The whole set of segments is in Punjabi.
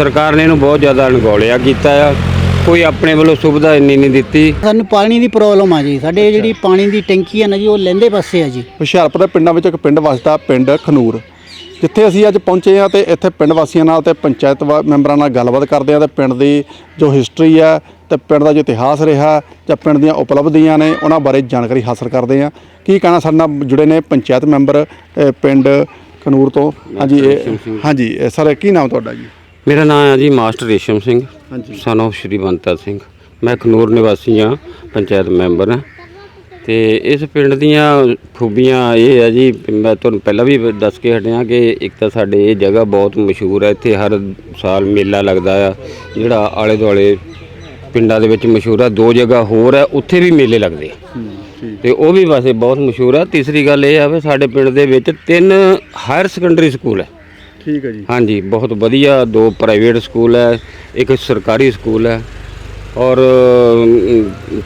ਸਰਕਾਰ ਨੇ ਇਹਨੂੰ ਬਹੁਤ ਜ਼ਿਆਦਾ ਅਣਗੌਲਿਆ ਕੀਤਾ ਆ। ਕੋਈ ਆਪਣੇ ਵੱਲੋਂ ਸੁਵਿਧਾ ਇੰਨੀ ਨਹੀਂ ਦਿੱਤੀ। ਸਾਨੂੰ ਪਾਣੀ ਦੀ ਪ੍ਰੋਬਲਮ ਆ ਜੀ। ਸਾਡੇ ਜਿਹੜੀ ਪਾਣੀ ਦੀ ਟੈਂਕੀ ਆ ਨਾ ਜੀ ਉਹ ਲੈਂਦੇ ਪਾਸੇ ਆ ਜੀ। ਹੁਸ਼ਿਆਰਪੁਰ ਦੇ ਪਿੰਡਾਂ ਵਿੱਚ ਇੱਕ ਪਿੰਡ ਵਸਦਾ ਪਿੰਡ ਖਨੂਰ। ਜਿੱਥੇ ਅਸੀਂ ਅੱਜ ਪਹੁੰਚੇ ਹਾਂ ਤੇ ਇੱਥੇ ਪਿੰਡ ਵਾਸੀਆਂ ਨਾਲ ਤੇ ਪੰਚਾਇਤ ਵਾ- ਮੈਂਬਰਾਂ ਨਾਲ ਗੱਲਬਾਤ ਕਰਦੇ ਹਾਂ ਤੇ ਪਿੰਡ ਦੀ ਜੋ ਹਿਸਟਰੀ ਹੈ ਤੇ ਪਿੰਡ ਦਾ ਜੋ ਇਤਿਹਾਸ ਰਿਹਾ ਜਾਂ ਪਿੰਡ ਦੀਆਂ ਉਪਲਬਧੀਆਂ ਨੇ ਉਹਨਾਂ ਬਾਰੇ ਜਾਣਕਾਰੀ ਹਾਸਲ ਕਰਦੇ ਹਾਂ। ਕੀ ਕਹਿਣਾ ਸਾਡੇ ਨਾਲ ਜੁੜੇ ਨੇ ਪੰਚਾਇਤ ਮੈਂਬਰ ਅ, ਪਿੰਡ ਖਨੂਰ ਤੋਂ? ਹਾਂਜੀ ਇਹ- ਹਾਂਜੀ ਇਹ ਸਰ ਕੀ ਨਾਮ ਤੁਹਾਡਾ ਜੀ? ਮੇਰਾ ਨਾਮ ਹੈ ਜੀ ਮਾਸਟਰ ਰੇਸ਼ਮ ਸਿੰਘ। ਹਾਂਜੀ। ਸਨ of ਸ਼੍ਰੀ ਬੰਤਾ ਸਿੰਘ। ਮੈਂ ਖਨੂਰ ਨਿਵਾਸੀ ਹਾਂ ਪੰਚਾਇਤ ਮੈਂਬਰ ਹਾਂ। ਤੇ ਇਸ ਪਿੰਡ ਦੀਆਂ ਖੂਬੀਆਂ ਇਹ ਹੈ ਜੀ ਮੈਂ ਤੁਹਾਨੂੰ ਪਹਿਲਾਂ ਵੀ ਦੱਸ ਕੇ ਹਟਿਆ ਕਿ ਇੱਕ ਤਾਂ ਸਾਡੇ ਇਹ ਜਗ੍ਹਾ ਬਹੁਤ ਮਸ਼ਹੂਰ ਹੈ ਇੱਥੇ ਹਰ ਸਾਲ ਮੇਲਾ ਲੱਗਦਾ ਆ। ਜਿਹੜਾ ਆਲੇ ਦੁਆਲੇ ਪਿੰਡਾਂ ਦੇ ਵਿੱਚ ਮਸ਼ਹੂਰ ਆ ਦੋ ਜਗ੍ਹਾ ਹੋਰ ਹੈ ਉੱਥੇ ਵੀ ਮੇਲੇ ਲੱਗਦੇ ਆ। ਤੇ ਉਹ ਵੀ ਵੈਸੇ ਬਹੁਤ ਮਸ਼ਹੂਰ ਆ। ਤੀਸਰੀ ਗੱਲ ਇਹ ਆ ਵੀ ਸਾਡੇ ਪਿੰਡ ਦੇ ਵਿੱਚ ਤਿੰਨ ਹਾਇਰ ਸੈਕੰਡਰੀ ਸਕੂਲ ਹੈ। ਠੀਕ ਹੈ ਜੀ। ਹਾਂਜੀ, ਬਹੁਤ ਵਧੀਆ, ਦੋ ਪ੍ਰਾਈਵੇਟ ਸਕੂਲ ਹੈ, ਇੱਕ ਸਰਕਾਰੀ ਸਕੂਲ ਹੈ ਔਰ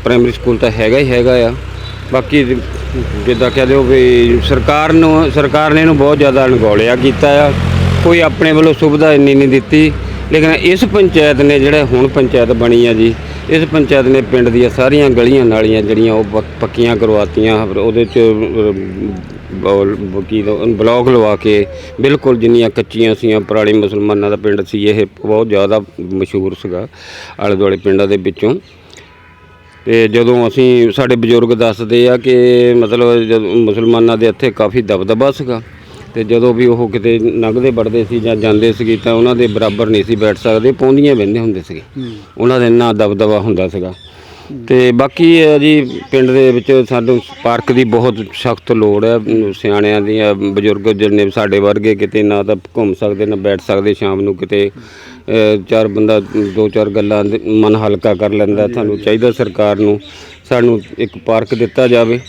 ਪ੍ਰਾਇਮਰੀ ਸਕੂਲ ਤਾਂ ਹੈਗਾ ਹੀ ਹੈਗਾ ਆ। ਬਾਕੀ ਜਿੱਦਾਂ ਕਹਿ ਦਿਓ ਵੀ ਸਰਕਾਰ ਨੂੰ, ਸਰਕਾਰ ਨੇ ਇਹਨੂੰ ਬਹੁਤ ਜ਼ਿਆਦਾ ਅਣਗੌਲਿਆ ਕੀਤਾ ਆ। ਕੋਈ ਆਪਣੇ ਵੱਲੋਂ ਸੁਵਿਧਾ ਇੰਨੀ ਨਹੀਂ ਦਿੱਤੀ, ਲੇਕਿਨ ਇਸ ਪੰਚਾਇਤ ਨੇ ਜਿਹੜੇ ਹੁਣ ਪੰਚਾਇਤ ਬਣੀ ਆ ਜੀ, ਇਸ ਪੰਚਾਇਤ ਨੇ ਪਿੰਡ ਦੀਆਂ ਸਾਰੀਆਂ ਗਲੀਆਂ ਨਾਲੀਆਂ ਜਿਹੜੀਆਂ ਉਹ ਪੱਕੀਆਂ ਕਰਵਾਤੀਆਂ, ਉਹਦੇ ਚ ਬੌਲ ਕੀ ਬਲੌਕ ਲਵਾ ਕੇ ਬਿਲਕੁਲ ਜਿੰਨੀਆਂ ਕੱਚੀਆਂ ਸੀਆਂ ਪੁਰਾਣੇ ਮੁਸਲਮਾਨਾਂ ਦਾ ਪਿੰਡ ਸੀ ਇਹ ਬਹੁਤ ਜ਼ਿਆਦਾ ਮਸ਼ਹੂਰ ਸੀਗਾ ਆਲੇ ਦੁਆਲੇ ਪਿੰਡਾਂ ਦੇ ਵਿੱਚੋਂ। ਤੇ ਜਦੋਂ ਅਸੀਂ ਸਾਡੇ ਬਜ਼ੁਰਗ ਦੱਸਦੇ ਆ ਕਿ ਮਤਲਬ ਜਦੋਂ ਮੁਸਲਮਾਨਾਂ ਦੇ ਇੱਥੇ ਕਾਫੀ ਦਬਦਬਾ ਸੀਗਾ ਤੇ ਜਦੋਂ ਵੀ ਉਹ ਕਿਤੇ ਲੰਘਦੇ ਵੜਦੇ ਸੀ ਜਾਂ ਜਾਂਦੇ ਸੀਗੇ ਤਾਂ ਉਹਨਾਂ ਦੇ ਬਰਾਬਰ ਨਹੀਂ ਸੀ ਬੈਠ ਸਕਦੇ ਪੌਂਦੀਆਂ ਬਹਿੰਦੇ ਹੁੰਦੇ ਸੀਗੇ। ਉਹਨਾਂ ਦਾ ਇੰਨਾ ਦਬਦਬਾ ਹੁੰਦਾ ਸੀਗਾ। ਤੇ ਬਾਕੀ ਇਹ ਹੈ ਜੀ ਪਿੰਡ ਦੇ ਵਿੱਚ ਸਾਨੂੰ ਪਾਰਕ ਦੀ ਬਹੁਤ ਸਖਤ ਲੋੜ ਹੈ। ਸਿਆਣਿਆਂ ਦੀਆਂ ਬਜ਼ੁਰਗ ਜਿਹਨੇ ਸਾਡੇ ਵਰਗੇ ਕਿਤੇ ਨਾ ਤਾਂ ਘੁੰਮ ਸਕਦੇ ਨਾ ਬੈਠ ਸਕਦੇ ਸ਼ਾਮ ਨੂੰ ਕਿਤੇ। ਅ, ਚਾਰ ਬੰਦਾ ਦੋ ਚਾਰ ਗੱਲਾਂ ਦੇ ਮਨ ਹਲਕਾ ਕਰ ਲੈਂਦਾ ਸਾਨੂੰ ਚਾਹੀਦਾ ਸਰਕਾਰ ਨੂੰ ਸਾਨੂੰ ਇੱਕ ਪਾਰਕ ਦਿੱਤਾ ਜਾਵੇ।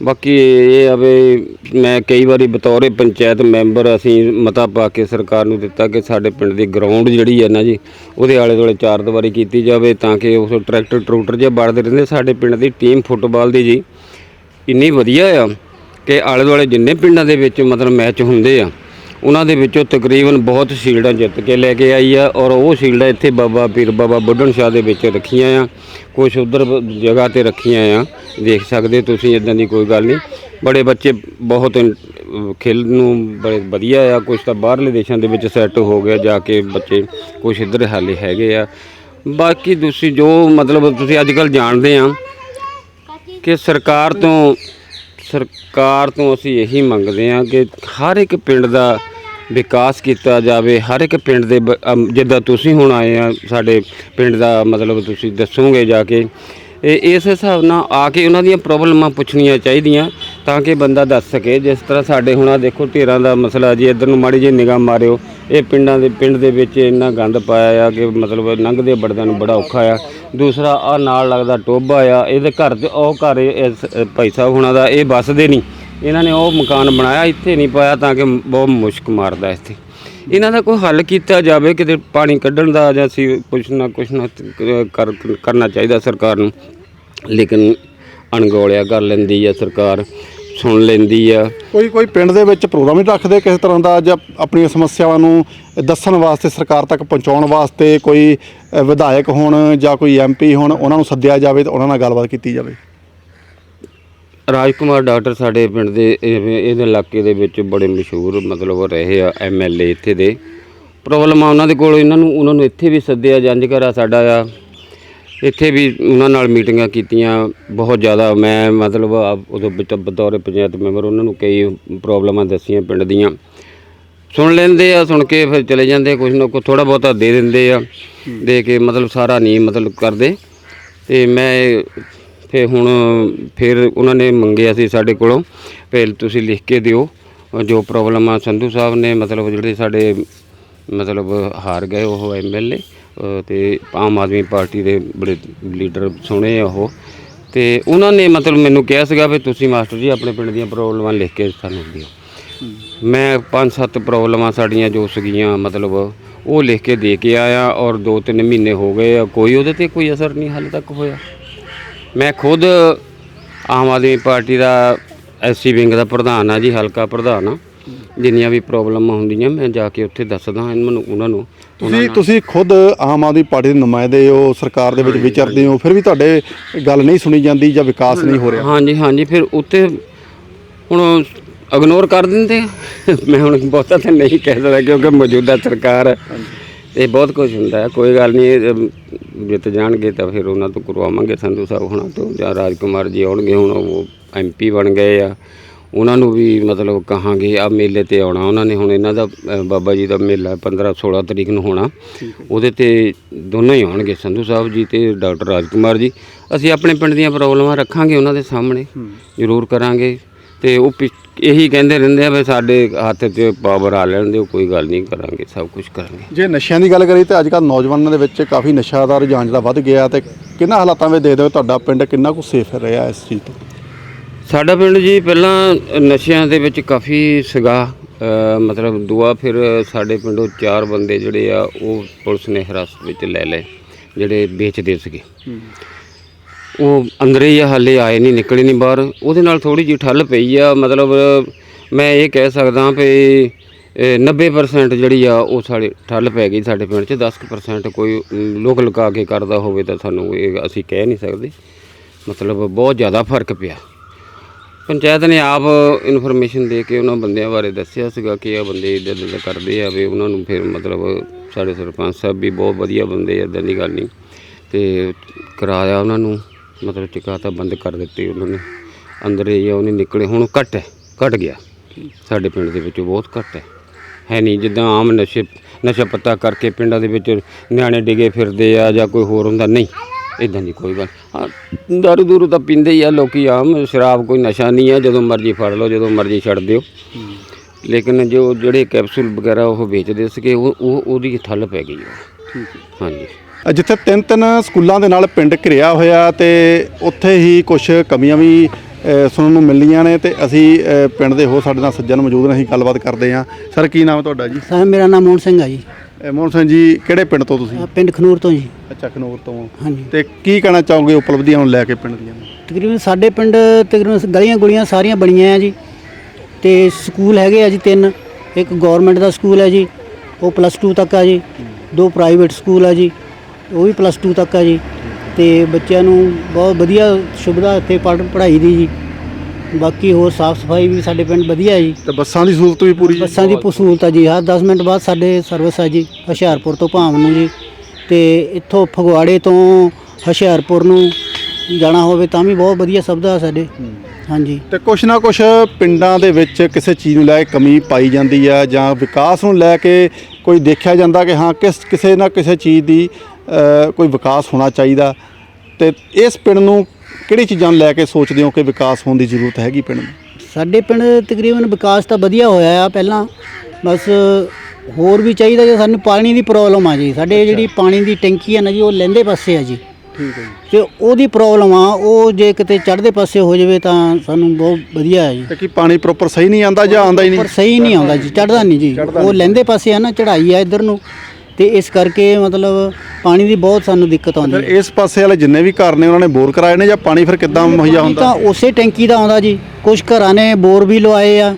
ਬਾਕੀ ਇਹ ਆ ਵੀ ਮੈਂ ਕਈ ਵਾਰੀ ਬਤੌਰੇ ਪੰਚਾਇਤ ਮੈਂਬਰ ਅਸੀਂ ਮਤਾ ਪਾ ਕੇ ਸਰਕਾਰ ਨੂੰ ਦਿੱਤਾ ਕਿ ਸਾਡੇ ਪਿੰਡ ਦੀ ਗਰਾਊਂਡ ਜਿਹੜੀ ਹੈ ਨਾ ਜੀ, ਉਹਦੇ ਆਲੇ ਦੁਆਲੇ ਚਾਰ ਦੀਵਾਰੀ ਕੀਤੀ ਜਾਵੇ ਤਾਂ ਕਿ ਉਸ ਟਰੈਕਟਰ ਟਰੂਟਰ ਜੇ ਵੜਦੇ ਰਹਿੰਦੇ ਸਾਡੇ ਪਿੰਡ ਦੀ ਟੀਮ ਫੁੱਟਬਾਲ ਦੀ ਜੀ। ਇੰਨੀ ਵਧੀਆ ਆ ਕਿ ਆਲੇ ਦੁਆਲੇ ਜਿੰਨੇ ਪਿੰਡਾਂ ਦੇ ਵਿੱਚ ਮਤਲਬ ਮੈਚ ਹੁੰਦੇ ਆ ਉਹਨਾਂ ਦੇ ਵਿੱਚੋਂ ਤਕਰੀਬਨ ਬਹੁਤ ਸ਼ੀਲਡਾਂ ਜਿੱਤ ਕੇ ਲੈ ਕੇ ਆਈ ਆ ਔਰ ਉਹ ਸ਼ੀਲਡਾਂ ਇੱਥੇ ਬਾਬਾ ਪੀਰ ਬਾਬਾ ਬੁੱਢਣ ਸ਼ਾਹ ਦੇ ਵਿੱਚ ਰੱਖੀਆਂ ਆ। ਕੁਝ ਉਧਰ ਜਗ੍ਹਾ ਤੇ ਰੱਖੀਆਂ ਆ। ਦੇਖ ਸਕਦੇ ਤੁਸੀਂ ਇਦਾਂ ਦੀ ਕੋਈ ਗੱਲ ਨਹੀਂ। ਬੜੇ ਬੱਚੇ ਬਹੁਤ ਅਹ, ਖੇਲ ਨੂੰ ਬੜੇ ਵਧੀਆ ਆ। ਕੁਝ ਤਾਂ ਬਾਹਰਲੇ ਦੇਸ਼ਾਂ ਦੇ ਵਿੱਚ ਸੈੱਟ ਹੋ ਗਿਆ ਜਾ ਕੇ ਬੱਚੇ ਕੁਝ ਇੱਧਰ ਹਾਲੇ ਹੈਗੇ ਆ। ਬਾਕੀ ਤੁਸੀਂ ਜੋ ਮਤਲਬ ਤੁਸੀਂ ਅੱਜ ਕੱਲ ਜਾਣਦੇ ਆ ਕਿ ਸਰਕਾਰ ਤੋਂ ਸਰਕਾਰ ਤੋਂ ਅਸੀਂ ਇਹੀ ਮੰਗਦੇ ਹਾਂ ਕਿ ਹਰ ਇੱਕ ਪਿੰਡ ਦਾ ਵਿਕਾਸ ਕੀਤਾ ਜਾਵੇ। ਹਰ ਇੱਕ ਪਿੰਡ ਦੇ ਬ- ਅਮ ਜਿੱਦਾਂ ਤੁਸੀਂ ਹੁਣ ਆਏ ਆ, ਸਾਡੇ ਪਿੰਡ ਦਾ ਮਤਲਬ ਤੁਸੀਂ ਦੱਸੋਗੇ ਜਾ ਕੇ। ਇਹ ਇਸ ਹਿਸਾਬ ਨਾਲ ਆ ਕੇ ਉਹਨਾਂ ਦੀਆਂ ਪ੍ਰੋਬਲਮਾਂ ਪੁੱਛਣੀਆਂ ਚਾਹੀਦੀਆਂ ਤਾਂ ਕਿ ਬੰਦਾ ਦੱਸ ਸਕੇ। ਜਿਸ ਤਰ੍ਹਾਂ ਸਾਡੇ ਹੁਣ ਆ ਦੇਖੋ ਢੇਰਾਂ ਦਾ ਮਸਲਾ ਜੀ, ਇੱਧਰ ਨੂੰ ਮਾੜੀ ਜਿਹੀ ਨਿਗਾਹ ਮਾਰਿਓ। ਇਹ ਪਿੰਡਾਂ ਦੇ, ਪਿੰਡ ਦੇ ਵਿੱਚ ਇੰਨਾ ਗੰਦ ਪਾਇਆ ਆ ਕਿ ਮਤਲਬ ਲੰਘਦੇ ਵੜਦਿਆਂ ਨੂੰ ਬੜਾ ਔਖਾ ਆ। ਦੂਸਰਾ ਆ ਨਾਲ ਲੱਗਦਾ ਟੋਭਾ ਆ, ਇਹਦੇ ਘਰ 'ਚ ਉਹ ਘਰ ਇਸ ਭਾਈ ਸਾਹਿਬ ਹੁਣਾਂ ਦਾ, ਇਹ ਵੱਸਦੇ ਨਹੀਂ। ਇਹਨਾਂ ਨੇ ਉਹ ਮਕਾਨ ਬਣਾਇਆ ਇੱਥੇ ਨਹੀਂ ਪਾਇਆ ਤਾਂ ਕਿ ਬਹੁਤ ਮੁਸ਼ਕ ਮਾਰਦਾ ਇੱਥੇ। ਇਹਨਾਂ ਦਾ ਕੋਈ ਹੱਲ ਕੀਤਾ ਜਾਵੇ ਕਿਤੇ ਪਾਣੀ ਕੱਢਣ ਦਾ ਜਾਂ ਸੀ ਕੁਛ ਨਾ ਕੁਛ ਨਾ ਕਰ ਕਰਨਾ ਚਾਹੀਦਾ ਸਰਕਾਰ ਨੂੰ। ਲੇਕਿਨ ਅਣਗੌਲਿਆ ਕਰ ਲੈਂਦੀ ਆ ਸਰਕਾਰ ਸੁਣ ਲੈਂਦੀ ਆ। ਕੋਈ ਕੋਈ ਪਿੰਡ ਦੇ ਵਿੱਚ ਪ੍ਰੋਗਰਾਮ ਨਹੀਂ ਰੱਖਦੇ ਕਿਸੇ ਤਰ੍ਹਾਂ ਦਾ? ਜਾਂ ਆਪਣੀਆਂ ਸਮੱਸਿਆਵਾਂ ਨੂੰ ਦੱਸਣ ਵਾਸਤੇ ਸਰਕਾਰ ਤੱਕ ਪਹੁੰਚਾਉਣ ਵਾਸਤੇ ਕੋਈ ਅ, ਵਿਧਾਇਕ ਹੋਣ ਜਾਂ ਕੋਈ ਐਮਪੀ ਹੋਣ ਉਹਨਾਂ ਨੂੰ ਸੱਦਿਆ ਜਾਵੇ ਤੇ ਉਹਨਾਂ ਨਾਲ ਗੱਲਬਾਤ ਕੀਤੀ ਜਾਵੇ? ਰਾਜਕੁਮਾਰ ਡਾਕਟਰ ਸਾਡੇ ਪਿੰਡ ਦੇ ਇਹ- ਇਹਦੇ ਇਲਾਕੇ ਦੇ ਵਿੱਚ ਬੜੇ ਮਸ਼ਹੂਰ ਮਤਲਬ ਰਹੇ ਆ ਐਮਐਲਏ ਇੱਥੇ ਦੇ। ਪ੍ਰੋਬਲਮ ਆ ਉਹਨਾਂ ਦੇ ਕੋਲ ਇਹਨਾਂ ਨੂੰ ਉਹਨਾਂ ਨੂੰ ਇੱਥੇ ਵੀ ਸੱਦਿਆ ਜੰਜ ਘਰਾ ਸਾਡਾ ਆ। ਇੱਥੇ ਵੀ ਉਹਨਾਂ ਨਾਲ ਮੀਟਿੰਗਾਂ ਕੀਤੀਆਂ ਬਹੁਤ ਜ਼ਿਆਦਾ ਮੈਂ ਮਤਲਬ ਆ- ਉਦੋਂ ਵਿੱਚ ਬਤੌਰ ਪੰਚਾਇਤ ਮੈਂਬਰ ਉਹਨਾਂ ਨੂੰ ਕਈ ਪ੍ਰੋਬਲਮਾਂ ਦੱਸੀਆਂ ਪਿੰਡ ਦੀਆਂ। ਸੁਣ ਲੈਂਦੇ ਆ ਸੁਣ ਕੇ ਫਿਰ ਚਲੇ ਜਾਂਦੇ ਕੁਝ ਨਾ ਕੁਝ ਥੋੜਾ ਬਹੁਤਾ ਦੇ ਦਿੰਦੇ ਆ। ਦੇ ਕੇ ਮਤਲਬ ਸਾਰਾ ਨਹੀਂ ਮਤਲਬ ਕਰਦੇ। ਤੇ ਮੈਂ ਫਿਰ ਹੁਣ ਫਿਰ ਉਹਨਾਂ ਨੇ ਮੰਗਿਆ ਸੀ ਸਾਡੇ ਕੋਲੋਂ ਪਹਿਲ ਤੁਸੀਂ ਲਿਖ ਕੇ ਦਿਓ। ਜੋ ਪ੍ਰੋਬਲਮ ਆ, ਸੰਧੂ ਸਾਹਿਬ ਨੇ ਮਤਲਬ ਜਿਹੜੇ ਸਾਡੇ ਮਤਲਬ ਹਾਰ ਗਏ ਉਹ ਐਮਐਲਏ ਤੇ ਆਮ ਆਦਮੀ ਪਾਰਟੀ ਦੇ ਬੜੇ ਲੀਡਰ ਸੁਣੇ ਆ ਉਹ। ਤੇ ਉਹਨਾਂ ਨੇ ਮਤਲਬ ਮੈਨੂੰ ਕਿਹਾ ਸੀਗਾ ਵੀ ਤੁਸੀਂ ਮਾਸਟਰ ਜੀ ਆਪਣੇ ਪਿੰਡ ਦੀਆਂ ਪ੍ਰੋਬਲਮਾਂ ਲਿਖ ਕੇ ਸਾਨੂੰ ਦਿਓ। ਮੈਂ ਪੰਜ ਸੱਤ ਪ੍ਰੋਬਲਮਾਂ ਸਾਡੀਆਂ ਜੋ ਸੀਗੀਆਂ, ਮਤਲਬ ਉਹ ਲਿਖ ਕੇ ਦੇ ਕੇ ਆਇਆ ਔਰ 2-3 ਮਹੀਨੇ ਹੋ ਗਏ ਆ, ਕੋਈ ਉਹਦੇ ਤੇ ਕੋਈ ਅਸਰ ਨਹੀਂ ਹਾਲੇ ਤੱਕ ਹੋਇਆ। ਮੈਂ ਖੁਦ ਆਮ ਆਦਮੀ ਪਾਰਟੀ ਦਾ ਐਸਸੀ ਵਿੰਗ ਦਾ ਪ੍ਰਧਾਨ ਆ ਜੀ ਹਲਕਾ ਪ੍ਰਧਾਨ ਆ। ਜਿੰਨੀਆਂ ਵੀ ਪ੍ਰੋਬਲਮਾਂ ਹੁੰਦੀਆਂ ਮੈਂ ਜਾ ਕੇ ਉੱਥੇ ਦੱਸਦਾ ਇਹਨਾਂ ਨੂੰ ਉਹਨਾਂ ਨੂੰ। ਤੁਸੀਂ ਤੁਸੀਂ ਖੁਦ ਆਮ ਆਦਮੀ ਪਾਰਟੀ ਦੇ ਨੁਮਾਇੰਦੇ ਹੋ ਸਰਕਾਰ ਦੇ ਵਿੱਚ ਵਿਚਰਦੇ ਹੋ ਫਿਰ ਵੀ ਤੁਹਾਡੇ ਗੱਲ ਨਹੀਂ ਸੁਣੀ ਜਾਂਦੀ ਜਾਂ ਵਿਕਾਸ ਨਹੀਂ ਹੋ ਰਿਹਾ। ਹਾਂਜੀ ਹਾਂਜੀ ਫਿਰ ਉੱਤੇ ਹੁਣ ਇਗਨੋਰ ਕਰ ਦਿੰਦੇ। ਮੈਂ ਹੁਣ ਬਹੁਤਾ ਤਾਂ ਨਹੀਂ ਕਹਿ ਸਕਦਾ ਕਿਉਂਕਿ ਮੌਜੂਦਾ ਸਰਕਾਰ ਹੈ ਤੇ ਬਹੁਤ ਕੁਝ ਹੁੰਦਾ ਹੈ ਕੋਈ ਗੱਲ ਨਹੀਂ ਇਹ, ਜਿੱਤ ਜਾਣਗੇ ਤਾਂ ਫਿਰ ਉਹਨਾਂ ਤੋਂ ਕਰਵਾਵਾਂਗੇ ਸੰਧੂ ਸਾਹਿਬ ਹੁਣਾਂ ਤੋਂ ਜਾਂ ਰਾਜਕੁਮਾਰ ਜੀ ਆਉਣਗੇ ਹੁਣ ਉਹ ਐਮਪੀ ਬਣ ਗਏ ਆ। ਉਹਨਾਂ ਨੂੰ ਵੀ ਮਤਲਬ ਕਹਾਂਗੇ ਆ ਮੇਲੇ ਤੇ ਆਉਣਾ ਉਹਨਾਂ ਨੇ ਹੁਣ ਇਹਨਾਂ ਦਾ ਬਾਬਾ ਜੀ ਦਾ ਮੇਲਾ 15 16 ਤਰੀਕ ਨੂੰ ਹੋਣਾ। ਉਹਦੇ ਤੇ ਦੋਨੋਂ ਹੀ ਆਉਣਗੇ ਸੰਧੂ ਸਾਹਿਬ ਜੀ ਤੇ ਡਾਕਟਰ ਰਾਜਕੁਮਾਰ ਜੀ। ਅਸੀਂ ਆਪਣੇ ਪਿੰਡ ਦੀਆਂ ਪ੍ਰੋਬਲਮਾਂ ਰੱਖਾਂਗੇ ਉਹਨਾਂ ਦੇ ਸਾਹਮਣੇ ਜ਼ਰੂਰ ਕਰਾਂਗੇ। ਤੇ ਉਹ ਇਹੀ ਕਹਿੰਦੇ ਰਹਿੰਦੇ ਆ ਵੀ ਸਾਡੇ ਹੱਥ 'ਚ ਪਾਵਰ ਆ ਲੈਣ ਦਿਓ ਕੋਈ ਗੱਲ ਨਹੀਂ ਕਰਾਂਗੇ ਸਭ ਕੁਝ ਕਰਾਂਗੇ। ਜੇ ਨਸ਼ਿਆਂ ਦੀ ਗੱਲ ਕਰੀ ਤੇ ਅੱਜ ਕੱਲ੍ਹ ਨੌਜਵਾਨਾਂ ਦੇ ਵਿੱਚ ਕਾਫੀ ਨਸ਼ਾ ਦਾ ਰੁਝਾਨ ਜਿਹੜਾ ਵੱਧ ਗਿਆ ਤੇ ਕਿੰਨਾ ਹਾਲਾਤਾਂ ਵਿੱਚ ਦੇ ਦਿਓ ਤੁਹਾਡਾ ਪਿੰਡ ਕਿੰਨਾ ਕੁ ਸੇਫ ਰਿਹਾ ਇਸ ਚੀਜ਼ ਤੋਂ? ਸਾਡਾ ਪਿੰਡ ਜੀ ਪਹਿਲਾਂ ਨਸ਼ਿਆਂ ਦੇ ਵਿੱਚ ਕਾਫੀ ਸੀਗਾ ਮਤਲਬ ਦੁਆ ਫਿਰ ਸਾਡੇ ਪਿੰਡੋਂ ਚਾਰ ਬੰਦੇ ਜਿਹੜੇ ਆ ਉਹ ਪੁਲਿਸ ਨੇ ਹਿਰਾਸਤ ਵਿੱਚ ਲੈ ਲਏ ਜਿਹੜੇ ਵੇਚਦੇ ਸੀਗੇ। ਉਹ ਅੰਦਰੇ ਹੀ ਆ, ਹਾਲੇ ਆਏ ਨਹੀਂ ਨਿਕਲੇ ਨਹੀਂ ਬਾਹਰ। ਉਹਦੇ ਨਾਲ ਥੋੜੀ ਜਿਹੀ ਠੱਲ ਪਈ ਆ ਮਤਲਬ ਮੈਂ ਇਹ ਕਹਿ ਸਕਦਾ ਵੀ ਇਹ 90% ਜਿਹੜੀ ਆ ਉਹ ਸਾਡੇ ਠੱਲ ਪੈ ਗਈ ਸਾਡੇ ਪਿੰਡ 'ਚ। 10% ਕੋਈ ਲੋਕ ਲਗਾ ਕੇ ਕਰਦਾ ਹੋਵੇ ਤਾਂ ਸਾਨੂੰ ਇਹ ਅਸੀਂ ਕਹਿ ਨਹੀਂ ਸਕਦੇ। ਮਤਲਬ ਬਹੁਤ ਜ਼ਿਆਦਾ ਫ਼ਰਕ ਪਿਆ। ਪੰਚਾਇਤ ਨੇ ਆਪ ਇਨਫੋਰਮੇਸ਼ਨ ਦੇ ਕੇ ਉਹਨਾਂ ਬੰਦਿਆਂ ਬਾਰੇ ਦੱਸਿਆ ਸੀਗਾ ਕਿ ਇਹ ਬੰਦੇ ਇੱਦਾਂ ਇੱਦਾਂ ਕਰਦੇ ਆ ਵੀ ਉਹਨਾਂ ਨੂੰ ਫਿਰ ਮਤਲਬ ਸਾਡੇ ਸਰਪੰਚ ਸਾਹਿਬ ਵੀ ਬਹੁਤ ਵਧੀਆ ਬੰਦੇ ਆ ਇੱਦਾਂ ਦੀ ਗੱਲ ਨਹੀਂ। ਤੇ ਕਰਾਇਆ ਉਹਨਾਂ ਨੂੰ। ਮਤਲਬ ਚੁਕਾਤਾ ਬੰਦ ਕਰ ਦਿੱਤੇ ਉਹਨਾਂ ਨੇ। ਅੰਦਰ ਹੀ ਆ ਉਹਨੇ ਨਿਕਲੇ। ਹੁਣ ਘਟ ਹੈ ਘਟ ਗਿਆ। ਸਾਡੇ ਪਿੰਡ ਦੇ ਵਿੱਚ ਬਹੁਤ ਘੱਟ ਹੈ। ਹੈ ਨਹੀਂ ਜਿੱਦਾਂ ਆਮ ਨਸ਼ੇ ਨਸ਼ਾ ਪੱਤਾ ਕਰਕੇ ਪਿੰਡਾਂ ਦੇ ਵਿੱਚ ਨਿਆਣੇ ਡਿਗੇ ਫਿਰਦੇ ਆ ਜਾਂ ਕੋਈ ਹੋਰ ਹੁੰਦਾ ਨਹੀਂ ਇਦਾਂ ਦੀ ਕੋਈ ਗੱਲ। ਹਾਂ ਦਾਰੂ ਦੂਰੂ ਤਾਂ ਪੀਂਦੇ ਹੀ ਆ ਲੋਕੀ ਆਮ। ਸ਼ਰਾਬ ਕੋਈ ਨਸ਼ਾ ਨਹੀਂ ਆ ਜਦੋਂ ਮਰਜ਼ੀ ਫੜ ਲਓ ਜਦੋਂ ਮਰਜ਼ੀ ਛੱਡ ਦਿਓ। ਲੇਕਿਨ ਜੋ ਜਿਹੜੇ ਕੈਪਸੂਲ ਵਗੈਰਾ ਉਹ ਵੇਚਦੇ ਸੀਗੇ ਉਹ ਉਹ ਉਹਦੀ ਠੱਲ ਪੈ ਗਈ ਉਹ ਹਾਂਜੀ। ਜਿੱਥੇ ਤਿੰਨ ਤਿੰਨ ਸਕੂਲਾਂ ਦੇ ਨਾਲ ਪਿੰਡ ਘਿਰਿਆ ਹੋਇਆ ਤੇ ਉੱਥੇ ਹੀ ਕੁਝ ਕਮੀਆਂ ਵੀ ਸੁਣਨ ਨੂੰ ਮਿਲੀਆਂ ਨੇ ਤੇ ਅਸੀਂ ਪਿੰਡ ਦੇ ਹੋਰ ਸਾਡੇ ਨਾਲ ਸੱਜਣ ਮੌਜੂਦ ਨੇ ਅਸੀਂ ਗੱਲਬਾਤ ਕਰਦੇ ਹਾਂ। ਸਰ ਕੀ ਨਾਮ ਤੁਹਾਡਾ ਜੀ? ਸਰ ਮੇਰਾ ਨਾਮ ਮੋਹਨ ਸਿੰਘ ਆ ਜੀ। ਮੋਹਨ ਸਿੰਘ ਜੀ ਕਿਹੜੇ ਪਿੰਡ ਤੋਂ ਤੁਸੀਂ? ਪਿੰਡ ਖਨੂਰ ਤੋਂ ਜੀ। ਅੱਛਾ ਖਨੌਰ ਤੋਂ। ਹਾਂਜੀ। ਤੇ ਕੀ ਕਹਿਣਾ ਚਾਹੋਗੇ ਉਪਲਬਧੀਆਂ ਨੂੰ ਲੈ ਕੇ ਪਿੰਡ ਦੀਆਂ? ਤਕਰੀਬਨ ਸਾਡੇ ਪਿੰਡ ਤਕਰੀਬਨ ਗਲੀਆਂ ਗੁਲੀਆਂ ਸਾਰੀਆਂ ਬਣੀਆਂ ਆ ਜੀ। ਤੇ ਸਕੂਲ ਹੈਗੇ ਆ ਜੀ ਤਿੰਨ। ਇੱਕ ਗਵਰਨਮੈਂਟ ਦਾ ਸਕੂਲ ਹੈ ਜੀ। ਉਹ ਪਲੱਸ 2 ਤੱਕ ਆ ਜੀ। ਦੋ ਪ੍ਰਾਈਵੇਟ ਸਕੂਲ ਆ ਜੀ। ਉਹ ਵੀ ਪਲੱਸ 2 ਤੱਕ ਆ ਜੀ। ਤੇ ਬੱਚਿਆਂ ਨੂੰ ਬਹੁਤ ਵਧੀਆ ਸੁਵਿਧਾ ਇੱਥੇ ਪੜ੍ਹ ਪੜ੍ਹਾਈ ਦੀ ਜੀ। ਬਾਕੀ ਹੋਰ ਸਾਫ਼ ਸਫ਼ਾਈ ਵੀ ਸਾਡੇ ਪਿੰਡ ਵਧੀਆ ਹੈ ਜੀ। ਤੇ ਬੱਸਾਂ ਦੀ ਸਹੂਲਤ ਵੀ ਪੂਰੀ ਬੱਸਾਂ ਦੀ ਸਹੂਲਤ ਆ ਜੀ। ਹਰ 10 ਮਿੰਟ ਬਾਅਦ ਸਾਡੇ ਸਰਵਿਸ ਆ ਜੀ ਹੁਸ਼ਿਆਰਪੁਰ ਤੋਂ ਭਾਵ ਨੂੰ ਜੀ। ਤੇ ਇੱਥੋਂ ਫਗਵਾੜੇ ਤੋਂ ਹੁਸ਼ਿਆਰਪੁਰ ਨੂੰ ਜਾਣਾ ਹੋਵੇ ਤਾਂ ਵੀ ਬਹੁਤ ਵਧੀਆ ਸੁਵਿਧਾ ਸਾਡੇ। ਹਾਂਜੀ। ਤੇ ਕੁਛ ਨਾ ਕੁਛ ਪਿੰਡਾਂ ਦੇ ਵਿੱਚ ਕਿਸੇ ਚੀਜ਼ ਨੂੰ ਲੈ ਕੇ ਕਮੀ ਪਾਈ ਜਾਂਦੀ ਆ ਜਾਂ ਵਿਕਾਸ ਨੂੰ ਲੈ ਕੇ ਕੋਈ ਦੇਖਿਆ ਜਾਂਦਾ ਕਿ ਹਾਂ ਕਿਸ ਕਿਸੇ ਨਾ ਕਿਸੇ ਚੀਜ਼ ਦੀ ਕੋਈ ਵਿਕਾਸ ਹੋਣਾ ਚਾਹੀਦਾ। ਤੇ ਇਸ ਪਿੰਡ ਨੂੰ ਕਿਹੜੀ ਚੀਜ਼ਾਂ ਲੈ ਕੇ ਸੋਚਦੇ ਹੋ ਕਿ ਵਿਕਾਸ ਹੋਣ ਦੀ ਜ਼ਰੂਰਤ ਹੈਗੀ ਪਿੰਡ ਨੂੰ? ਸਾਡੇ ਪਿੰਡ ਤਕਰੀਬਨ ਵਿਕਾਸ ਤਾਂ ਵਧੀਆ ਹੋਇਆ ਆ ਪਹਿਲਾਂ। ਬਸ ਹੋਰ ਵੀ ਚਾਹੀਦਾ ਜੇ ਸਾਨੂੰ ਪਾਣੀ ਦੀ ਪ੍ਰੋਬਲਮ ਆ ਜੀ। ਸਾਡੇ ਜਿਹੜੀ ਪਾਣੀ ਦੀ ਟੈਂਕੀ ਆ ਨਾ ਜੀ ਉਹ ਲੈਂਦੇ ਪਾਸੇ ਆ ਜੀ। ਠੀਕ ਹੈ ਜੀ। ਤੇ ਉਹਦੀ ਪ੍ਰੋਬਲਮ ਆ ਉਹ ਜੇ ਕਿਤੇ ਚੜ੍ਹਦੇ ਪਾਸੇ ਹੋ ਜਾਵੇ ਤਾਂ ਸਾਨੂੰ ਬਹੁਤ ਵਧੀਆ ਹੈ ਜੀ। ਤੇ ਕੀ ਪਾਣੀ ਪ੍ਰੋਪਰ ਸਹੀ ਨਹੀਂ ਆਂਦਾ ਜਾਂ ਆਂਦਾ ਹੀ ਨਹੀਂ? ਪਰ ਸਹੀ ਨਹੀਂ ਆਉਂਦਾ ਜੀ ਚੜਦਾ ਨਹੀਂ ਜੀ। ਉਹ ਲੈਂਦੇ ਪਾਸੇ ਆ ਨਾ ਚੜਾਈ ਆ ਇੱਧਰ ਨੂੰ। ਤੇ ਇਸ ਕਰਕੇ ਮਤਲਬ ਪਾਣੀ ਦੀ ਬਹੁਤ ਸਾਨੂੰ ਦਿੱਕਤ ਆਉਂਦੀ ਫਿਰ ਹੈ। ਇਸ ਪਾਸੇ ਵਾਲੇ ਜਿੰਨੇ ਵੀ ਘਰ ਨੇ ਉਹਨਾਂ ਨੇ ਬੋਰ ਕਰਾਏ ਨੇ ਜਾਂ ਪਾਣੀ ਫਿਰ ਕਿੱਦਾਂ ਮੁਹੱਈਆ ਪਾਣੀ ਹੁੰਦਾ? ਤਾਂ ਉਸੇ ਟੈਂਕੀ ਦਾ ਆਉਂਦਾ ਜੀ। ਕੁਝ ਘਰਾਂ ਨੇ ਬੋਰ ਵੀ ਲਵਾਏ ਆ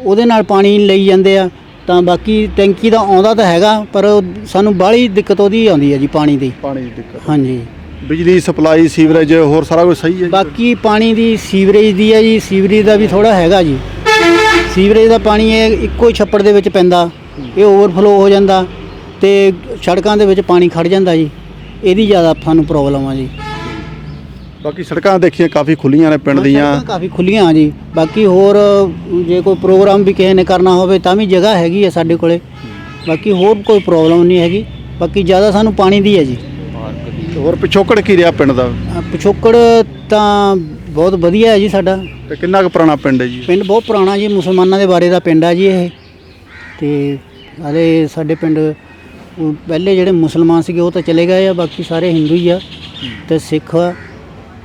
ਉਹਦੇ ਨਾਲ ਪਾਣੀ ਲਈ ਜਾਂਦੇ ਆ। ਤਾਂ ਬਾਕੀ ਟੈਂਕੀ ਦਾ ਆਉਂਦਾ ਤਾਂ ਹੈਗਾ ਪਰ ਉਹ ਸਾਨੂੰ ਬਾਹਲੀ ਦਿੱਕਤ ਉਹਦੀ ਆਉਂਦੀ ਹੈ ਜੀ ਪਾਣੀ ਦੀ। ਪਾਣੀ ਦੀ ਦਿੱਕਤ। ਹਾਂਜੀ। ਬਿਜਲੀ ਸਪਲਾਈ ਸੀਵਰੇਜ ਹੋਰ ਸਾਰਾ ਕੁਝ ਸਹੀ ਹੈ ਜੀ? ਬਾਕੀ ਪਾਣੀ ਦੀ ਸੀਵਰੇਜ ਦੀ ਹੈ ਜੀ ਸੀਵਰੇਜ ਦਾ ਵੀ ਥੋੜਾ ਹੈਗਾ ਜੀ। ਸੀਵਰੇਜ ਦਾ ਪਾਣੀ ਇਹ ਇੱਕੋ ਹੀ ਛੱਪੜ ਦੇ ਵਿੱਚ ਪੈਂਦਾ ਇਹ ਓਵਰਫਲੋ ਹੋ ਜਾਂਦਾ। ਤੇ ਸੜਕਾਂ ਦੇ ਵਿੱਚ ਪਾਣੀ ਖੜ ਜਾਂਦਾ ਜੀ। ਇਹਦੀ ਜ਼ਿਆਦਾ ਸਾਨੂੰ ਪ੍ਰੋਬਲਮ ਆ ਜੀ। ਬਾਕੀ ਸੜਕਾਂ ਦੇਖੀਆਂ ਕਾਫੀ ਖੁੱਲੀਆਂ ਨੇ ਪਿੰਡ ਦੀਆਂ। ਸੜਕਾਂ ਕਾਫੀ ਖੁੱਲੀਆਂ ਆ ਜੀ। ਬਾਕੀ ਹੋਰ ਜੇ ਕੋਈ ਪ੍ਰੋਗਰਾਮ ਵੀ ਕਿਸੇ ਨੇ ਕਰਨਾ ਹੋਵੇ ਤਾਂ ਵੀ ਜਗ੍ਹਾ ਹੈਗੀ ਹੈ ਸਾਡੇ ਕੋਲੇ। ਬਾਕੀ ਹੋਰ ਕੋਈ ਪ੍ਰੋਬਲਮ ਨਹੀਂ ਹੈਗੀ। ਬਾਕੀ ਜ਼ਿਆਦਾ ਸਾਨੂੰ ਪਾਣੀ ਦੀ ਹੈ ਜੀ। ਹੋਰ ਪਿਛੋਕੜ ਕੀ ਰਿਹਾ ਪਿੰਡ ਦਾ? ਪਿਛੋਕੜ ਤਾਂ ਬਹੁਤ ਵਧੀਆ ਹੈ ਜੀ ਸਾਡਾ। ਤੇ ਕਿੰਨਾ ਕੁ ਪੁਰਾਣਾ ਪਿੰਡ ਹੈ ਜੀ? ਪਿੰਡ ਬਹੁਤ ਪੁਰਾਣਾ ਜੀ। ਮੁਸਲਮਾਨਾਂ ਦੇ ਬਾਰੇ ਦਾ ਪਿੰਡ ਆ ਜੀ ਇਹ। ਤੇ ਹਾਲੇ ਸਾਡੇ ਪਿੰਡ ਉਹ ਪਹਿਲੇ ਜਿਹੜੇ ਮੁਸਲਮਾਨ ਸੀਗੇ ਉਹ ਤਾਂ ਚਲੇ ਗਏ ਆ ਬਾਕੀ ਸਾਰੇ ਹਿੰਦੂ ਹੀ ਆ ਤੇ ਸਿੱਖ ਆ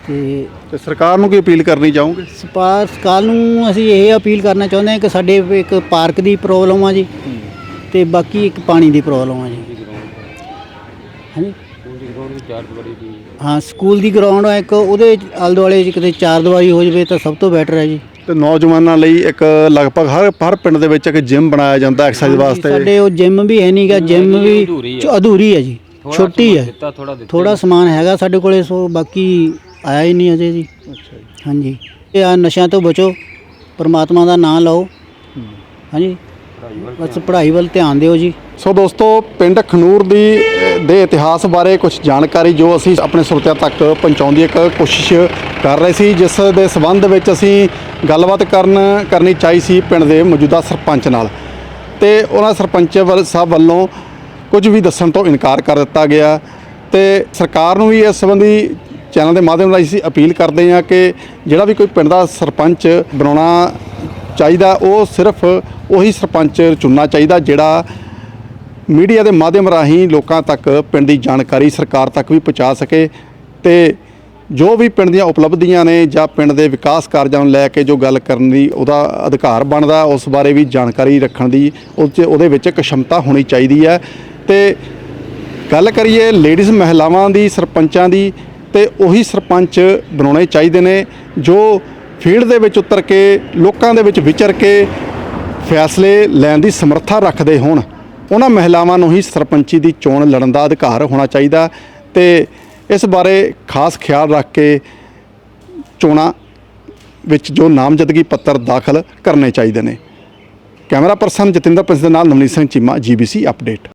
ਤੇ ਤੇ ਸਰਕਾਰ ਨੂੰ ਕੀ ਅਪੀਲ ਕਰਨੀ ਚਾਹੋਗੇ? ਸਪਾਰਸ ਕਾਲ ਨੂੰ ਅਸੀਂ ਇਹ ਅਪੀਲ ਕਰਨਾ ਚਾਹੁੰਦੇ ਹਾਂ ਕਿ ਸਾਡੇ ਇੱਕ ਪਾਰਕ ਦੀ ਪ੍ਰੋਬਲਮ ਆ ਜੀ ਤੇ ਬਾਕੀ ਇੱਕ ਪਾਣੀ ਦੀ ਪ੍ਰੋਬਲਮ ਆ ਜੀ। ਹਾਂਜੀ? ਹਾਂ ਸਕੂਲ ਦੀ ਗਰਾਊਂਡ ਆ ਇੱਕ ਉਹਦੇ ਆਲੇ ਦੁਆਲੇ 'ਚ ਕਿਤੇ ਚਾਰ ਦੀਵਾਰੀ ਹੋ ਜਵੇ ਤਾਂ ਸਭ ਤੋਂ ਬੈਟਰ ਹੈ ਜੀ। ਤੇ ਤੇ ਨੌਜਵਾਨਾਂ ਲਈ ਇੱਕ ਲਗਭਗ ਹਰ ਹਰ ਪਿੰਡ ਦੇ ਵਿੱਚ ਇੱਕ ਜਿਮ ਬਣਾਇਆ ਜਾਂਦਾ ਐਕਸਰਸਾਈਜ਼ ਵਾਸਤੇ। ਸਾਡੇ ਉਹ ਜਿਮ ਵੀ ਹੈ ਨਹੀਂਗਾ ਜਿਮ ਵੀ ਚ- ਅਧੂਰੀ ਹੈ। ਜੀ ਛੋਟੀ ਹੈ। ਥੋੜਾ ਸਮਾਨ ਹੈਗਾ ਸਾਡੇ ਕੋਲੇ ਸੋ ਬਾਕੀ ਆਇਆ ਹੀ ਨਹੀਂ ਅਜੇ ਜੀ। ਹਾਂਜੀ। ਇਹ ਆ ਨਸ਼ਿਆਂ ਤੋਂ ਬਚੋ ਪਰਮਾਤਮਾ ਦਾ ਨਾਮ ਲਓ। ਹਾਂਜੀ। ਬਸ ਪੜ੍ਹਾਈ ਵੱਲ ਧਿਆਨ ਦਿਓ ਜੀ। ਸੋ ਦੋਸਤੋ ਪਿੰਡ ਖਨੂਰ ਦੀ ਦੇ ਇਤਿਹਾਸ ਬਾਰੇ ਕੁਝ ਜਾਣਕਾਰੀ ਜੋ ਅਸੀਂ ਆਪਣੇ ਸਰੋਤਿਆਂ ਤੱਕ ਪਹੁੰਚਾਉਣ ਦੀ ਇੱਕ ਕੋਸ਼ਿਸ਼ ਕਰ ਰਹੇ ਸੀ, ਜਿਸ ਦੇ ਸਬੰਧ ਵਿੱਚ ਅਸੀਂ ਗੱਲਬਾਤ ਕਰਨ, ਕਰਨੀ ਚਾਹੀ ਸੀ ਪਿੰਡ ਦੇ ਮੌਜੂਦਾ ਸਰਪੰਚ ਨਾਲ। ਤੇ ਉਹਨਾਂ ਸਰਪੰਚ ਵੱਲ, ਸਾਹਿਬ ਵੱਲੋਂ ਕੁਝ ਵੀ ਦੱਸਣ ਤੋਂ ਇਨਕਾਰ ਕਰ ਦਿੱਤਾ ਗਿਆ। ਤੇ ਸਰਕਾਰ ਨੂੰ ਵੀ ਇਸ ਸੰਬੰਧੀ ਚੈਨਲ ਦੇ ਮਾਧਿਅਮ ਰਾਹੀਂ ਅਸੀਂ ਅਪੀਲ ਕਰਦੇ ਹਾਂ ਕਿ ਜਿਹੜਾ ਵੀ ਕੋਈ ਪਿੰਡ ਦਾ ਸਰਪੰਚ ਬਣਾਉਣਾ ਚਾਹੀਦਾ, ਉਹ ਸਿਰਫ ਉਹੀ ਸਰਪੰਚ ਚੁਣਨਾ ਚਾਹੀਦਾ ਜਿਹੜਾ ਮੀਡੀਆ ਦੇ ਮਾਧਿਅਮ ਰਾਹੀਂ ਲੋਕਾਂ ਤੱਕ ਪਿੰਡ ਦੀ ਜਾਣਕਾਰੀ ਸਰਕਾਰ ਤੱਕ ਵੀ ਪਹੁੰਚਾ ਸਕੇ ਤੇ ਜੋ ਵੀ ਪਿੰਡ ਦੀਆਂ ਉਪਲਬਧੀਆਂ ਨੇ ਜਾਂ ਪਿੰਡ ਦੇ ਵਿਕਾਸ ਕਾਰਜਾਂ ਨੂੰ ਲੈ ਕੇ ਜੋ ਗੱਲ ਕਰਨ ਦੀ ਉਹਦਾ ਅਧਿਕਾਰ ਬਣਦਾ, ਉਸ ਬਾਰੇ ਵੀ ਜਾਣਕਾਰੀ ਰੱਖਣ ਦੀ ਉਹਦੇ ਵਿੱਚ ਇੱਕ ਸ਼ਮਤਾ ਹੋਣੀ ਚਾਹੀਦੀ ਹੈ। ਤੇ ਗੱਲ ਕਰੀਏ ਲੇਡੀਜ਼ ਮਹਿਲਾਵਾਂ ਦੀ, ਸਰਪੰਚਾਂ ਦੀ, ਤੇ ਉਹੀ ਸਰਪੰਚ ਬਣਾਉਣੇ ਚਾਹੀਦੇ ਨੇ ਜੋ ਫੀਲਡ ਦੇ ਵਿੱਚ ਉਤਰ ਕੇ, ਲੋਕਾਂ ਦੇ ਵਿੱਚ ਵਿਚਰ ਕੇ ਫੈਸਲੇ ਲੈਣ ਦੀ ਸਮਰੱਥਾ ਰੱਖਦੇ ਹੋਣ। ਉਹਨਾਂ ਮਹਿਲਾਵਾਂ ਨੂੰ ਹੀ ਸਰਪੰਚੀ ਦੀ ਚੋਣ ਲੜਨ ਦਾ ਅਧਿਕਾਰ ਹੋਣਾ ਚਾਹੀਦਾ ਤੇ ਇਸ ਬਾਰੇ ਖਾਸ ਖਿਆਲ ਰੱਖ ਕੇ ਚੋਣਾਂ ਵਿੱਚ ਜੋ ਨਾਮਜ਼ਦਗੀ ਪੱਤਰ ਦਾਖਲ ਕਰਨੇ ਚਾਹੀਦੇ ਨੇ। ਕੈਮਰਾ ਪਰਸਨ ਜਤਿੰਦਰ ਪ੍ਰਿੰਸ ਦੇ ਨਾਲ ਨਵਨੀਤ ਸਿੰਘ ਚੀਮਾ, ਜੀਬੀਸੀ ਅਪਡੇਟ।